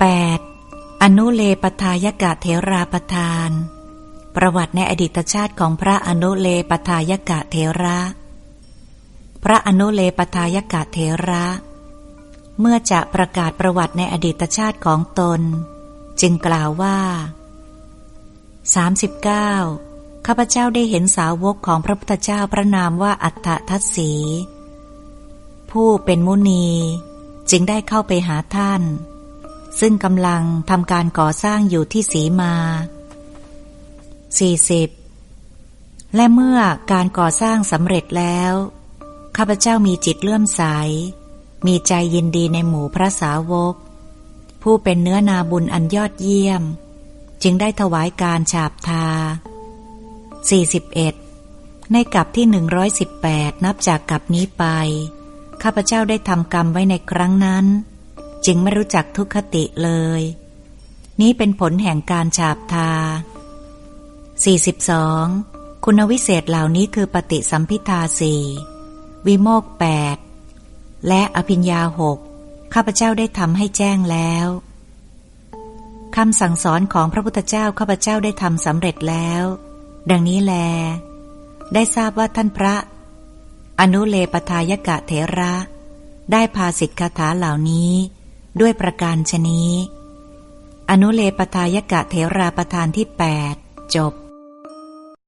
8. อนุเลปทายกะเทราประทาน ประวัติในอดีตชาติของพระอนุเลปทายกะเทระ พระอนุเลปทายกะเทระ เมื่อจะประกาศประวัติในอดีตชาติของตน จึงกล่าวว่า 39. ข้าพเจ้าได้เห็นสาวกของพระพุทธเจ้าพระนามว่าอัฏฐทัศสี ผู้เป็นมุนีจึงได้เข้าไปหาท่าน ซึ่งกำลังทำการก่อสร้างอยู่ที่สีมา 40. และเมื่อการก่อสร้างสำเร็จแล้ว ข้าพเจ้ามีจิตเลื่อมใส มีใจยินดีในหมู่พระสาวก ผู้เป็นเนื้อนาบุญอันยอดเยี่ยม จึงได้ถวายการฉาบทา 41. ในกับที่ 118 นับจากกับนี้ไป ข้าพเจ้าได้ทำกรรมไว้ในครั้งนั้น จึงไม่รู้จักทุกขติเลย นี้เป็นผลแห่งการฉาบทา 42. คุณวิเศษเหล่านี้คือปฏิสัมพิทาสี่วิโมกแปดและอภิญญาหกข้าพเจ้าได้ทำให้แจ้งแล้วคำสั่งสอนของพระพุทธเจ้าข้าพเจ้าได้ทำสำเร็จแล้ว ดังนี้แล ได้ทราบว่าท่านพระ อนุเลปทายกะเถระ ได้พาสิทธิคาถาเหล่านี้ ด้วยประการชนี้ อนุเลปทายกะเถราประธานที่ 8 จบ